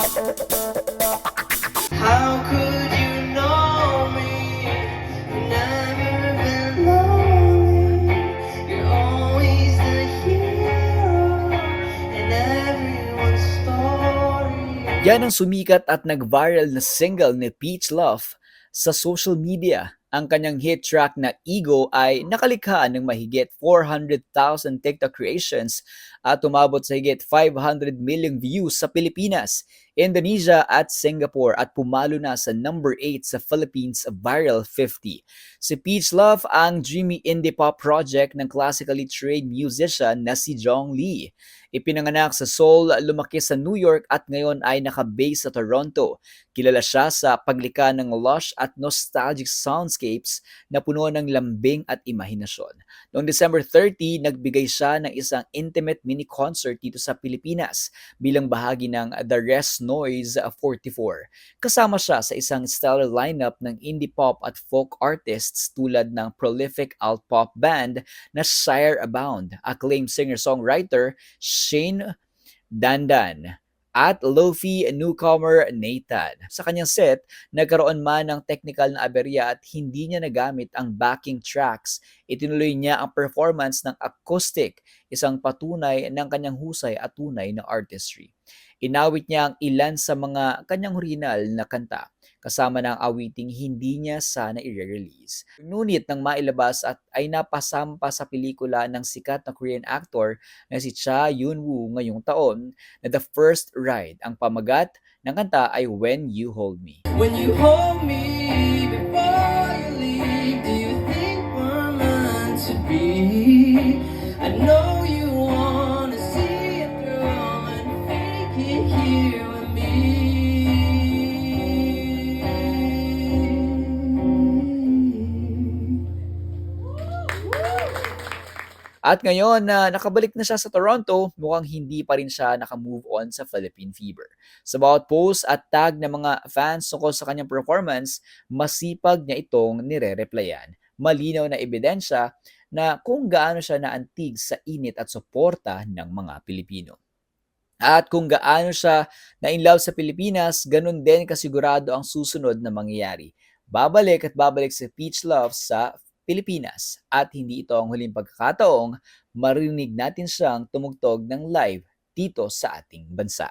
How could you know me? You've never been lonely. Always the hero in everyone's story. Yan ang sumikat at nag-viral na single ni Peach Love sa social media. Ang kanyang hit track na Ego ay nakalikha ng mahigit 400,000 TikTok creations at umabot sa higit 500 million views sa Pilipinas, Indonesia at Singapore at pumalo na sa number 8 sa Philippines Viral 50. Si Peach Love ang dreamy indie pop project ng classically trained musician na si Jong Lee. Ipinanganak sa Seoul, lumaki sa New York at ngayon ay nakabase sa Toronto. Kilala siya sa paglikha ng lush at nostalgic soundscapes na puno ng lambing at imahinasyon. Noong December 30, nagbigay siya ng isang intimate mini concert dito sa Pilipinas bilang bahagi ng The Rest Noise 44. Kasama siya sa isang stellar lineup ng indie pop at folk artists tulad ng prolific alt pop band na Shire Abound, acclaimed singer-songwriter Shane Dandan at Lofi newcomer Nathan. Sa kanyang set, nagkaroon man ng technical na aberya at hindi niya nagamit ang backing tracks. Itinuloy niya ang performance ng acoustic, isang patunay ng kanyang husay at tunay na artistry. Inawit niya ang ilan sa mga kanyang original na kanta, kasama ng awiting hindi niya sana i-release. Ngunit nang mailabas at ay napasampa sa pelikula ng sikat na Korean actor na si Cha Yun-woo ngayong taon na The First Ride. Ang pamagat ng kanta ay When You Hold Me. When you hold me before At ngayon na nakabalik na siya sa Toronto, mukhang hindi pa rin siya nakamove on sa Philippine Fever. Sa bawat post at tag ng mga fans tungkol sa kanyang performance, masipag niya itong nire-replyan. Malinaw na ebidensya na kung gaano siya naantig sa init at suporta ng mga Pilipino. At kung gaano siya na in love sa Pilipinas, ganun din kasigurado ang susunod na mangyayari. Babalik at babalik si Peach Love sa Pilipinas at hindi ito ang huling pagkakataong marinig natin siyang tumugtog ng live dito sa ating bansa.